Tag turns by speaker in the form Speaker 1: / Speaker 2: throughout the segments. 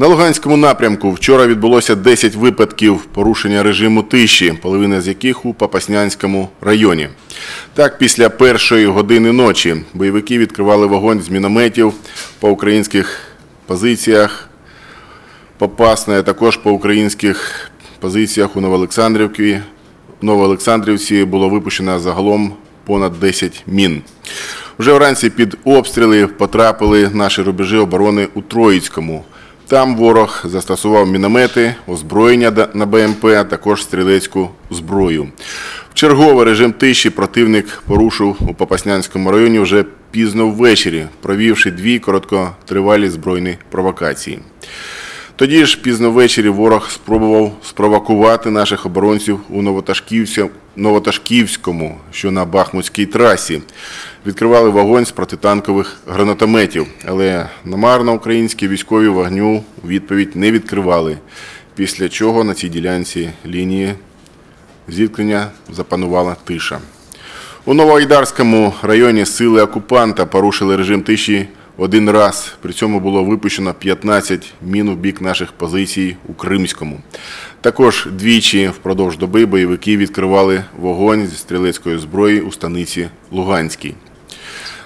Speaker 1: На Луганському напрямку вчора відбулося 10 випадків порушення режиму тиші, половина з яких у Попаснянському районі. Так, після першої години ночі бойовики відкривали вогонь з мінометів по українських позиціях Попасне, а також по українських позиціях у Новоолександрівці. Новоолександрівці було випущено загалом понад 10 мін. Вже вранці під обстріли потрапили наші рубежі оборони у Троїцькому. Там ворог застосував міномети, озброєння на БМП, а також стрілецьку зброю. В черговий режим тиші противник порушив у Попаснянському районі вже пізно ввечері, провівши дві короткотривалі збройні провокації. Тоді ж пізно ввечері ворог спробував спровокувати наших оборонців у Новоташківці- Новоташківському, що на Бахмутській трасі. Відкривали вогонь з протитанкових гранатометів, але намарно українські військові вогню відповідь не відкривали, після чого на цій ділянці лінії зіткнення запанувала тиша. У Новоайдарському районі сили окупанта порушили режим тиші один раз. При цьому було випущено 15 мін у бік наших позицій у Кримському. Також двічі впродовж доби бойовики відкривали вогонь зі стрілецької зброї у станиці Луганській.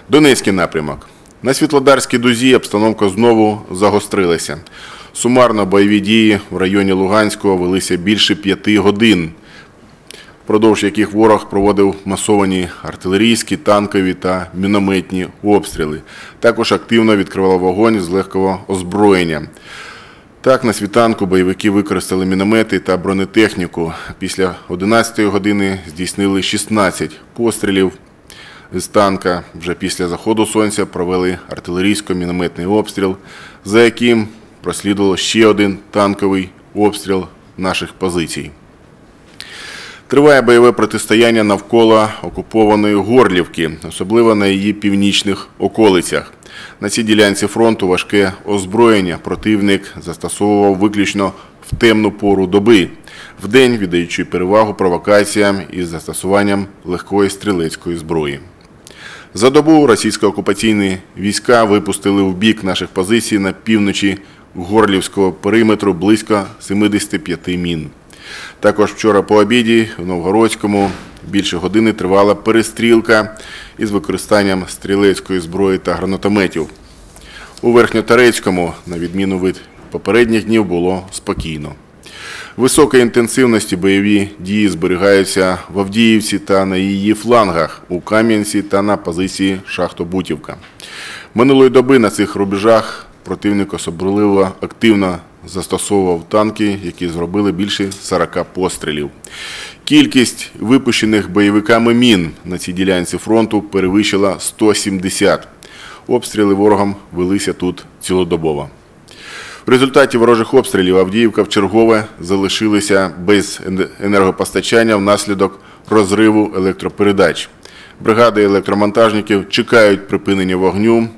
Speaker 1: Донецький напрямок. На Світлодарській дузі обстановка знову загострилася. Сумарно бойові дії в районі Луганського велися більше п'яти годин впродовж яких ворог проводив масовані артилерійські, танкові та мінометні обстріли. Також активно відкривав вогонь з легкого озброєння. Так, на світанку бойовики використали міномети та бронетехніку. Після 11 години здійснили 16 пострілів з танка. Вже після заходу сонця провели артилерійсько-мінометний обстріл, за яким прослідувало ще один танковий обстріл наших позицій. Триває бойове протистояння навколо окупованої Горлівки, особливо на її північних околицях. На цій ділянці фронту важке озброєння противник застосовував виключно в темну пору доби, вдень віддаючи перевагу провокаціям із застосуванням легкої стрілецької зброї. За добу російсько-окупаційні війська випустили в бік наших позицій на півночі Горлівського периметру близько 75 мін. Також вчора по обіді в Новгородському більше години тривала перестрілка із використанням стрілецької зброї та гранатометів. У Верхньотарецькому, на відміну від попередніх днів, було спокійно. Високої інтенсивності бойові дії зберігаються в Авдіївці та на її флангах, у Кам'янці та на позиції Шахтобутівка. Минулої доби на цих рубежах противник особливо активно застосовував танки, які зробили більше 40 пострілів. Кількість випущених бойовиками мін на цій ділянці фронту перевищила 170. Обстріли ворогом велися тут цілодобово. В результаті ворожих обстрілів Авдіївка вчергове залишилася без енергопостачання внаслідок розриву електропередач. Бригади електромонтажників чекають припинення вогню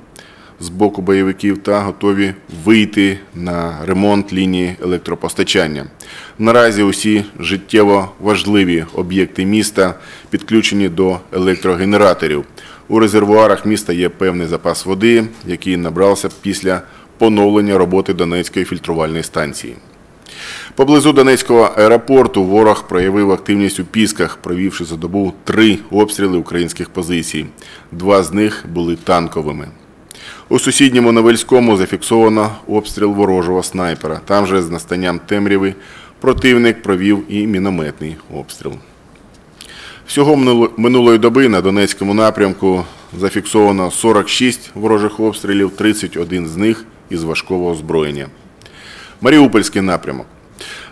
Speaker 1: з боку бойовиків та готові вийти на ремонт лінії електропостачання. Наразі усі життєво важливі об'єкти міста підключені до електрогенераторів. У резервуарах міста є певний запас води, який набрався після поновлення роботи Донецької фільтрувальної станції. Поблизу Донецького аеропорту ворог проявив активність у Пісках, провівши за добу три обстріли українських позицій. Два з них були танковими. У сусідньому Новельському зафіксовано обстріл ворожого снайпера. Там же з настанням темряви противник провів і мінометний обстріл. Всього минулої доби на Донецькому напрямку зафіксовано 46 ворожих обстрілів, 31 з них із важкого озброєння. Маріупольський напрямок.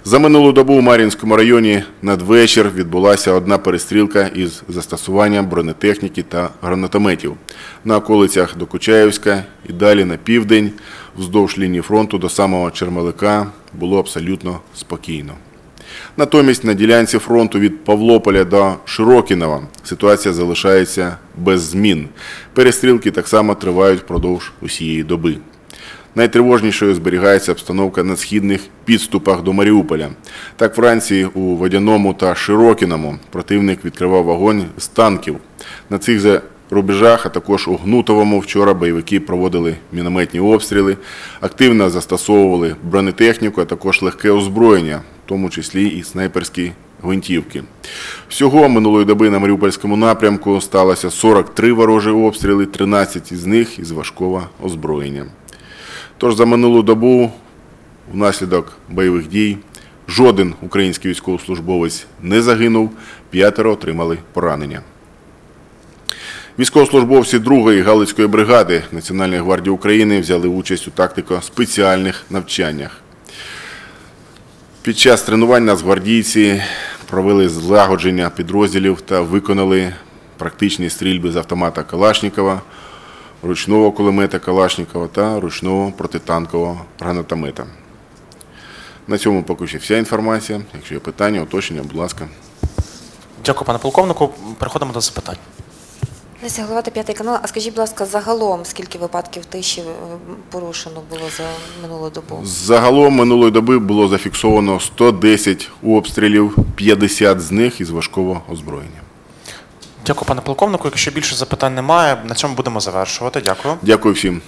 Speaker 1: За минулу добу у Мар'їнському районі надвечір відбулася одна перестрілка із застосуванням бронетехніки та гранатометів. На околицях Докучаївська і далі на південь, вздовж лінії фронту до самого Чермелика було абсолютно спокійно. Натомість на ділянці фронту від Павлополя до Широкінова ситуація залишається без змін. Перестрілки так само тривають впродовж усієї доби. Найтривожнішою зберігається обстановка на східних підступах до Маріуполя. Так вранці у Водяному та Широкіному противник відкривав вогонь з танків. На цих же рубежах, а також у Гнутовому. Вчора бойовики проводили мінометні обстріли, активно застосовували бронетехніку, а також легке озброєння, в тому числі і снайперські гвинтівки. Всього минулої доби на Маріупольському напрямку сталося 43 ворожі обстріли, 13 із них із важкого озброєння. Тож за минулу добу внаслідок бойових дій жоден український військовослужбовець не загинув, п'ятеро отримали поранення. Військовослужбовці 2-ї Галицької бригади Національної гвардії України взяли участь у тактико-спеціальних навчаннях. Під час тренувань нацгвардійці провели злагодження підрозділів та виконали практичні стрільби з автомата Калашнікова, ручного кулемета Калашнікова та ручного протитанкового гранатомета. На цьому поки що вся інформація. Якщо є питання, уточнення, будь ласка.
Speaker 2: Дякую, пане полковнику. Переходимо до запитань.
Speaker 3: Леся, голова та п'ятий канал. А скажіть, будь ласка, загалом скільки випадків тиші е, порушено було за минулу добу?
Speaker 1: Загалом минулої доби було зафіксовано 110 обстрілів, 50 з них із важкого озброєння.
Speaker 2: Дякую, пане полковнику. Якщо більше запитань немає, на цьому будемо завершувати. Дякую.
Speaker 1: Дякую всім.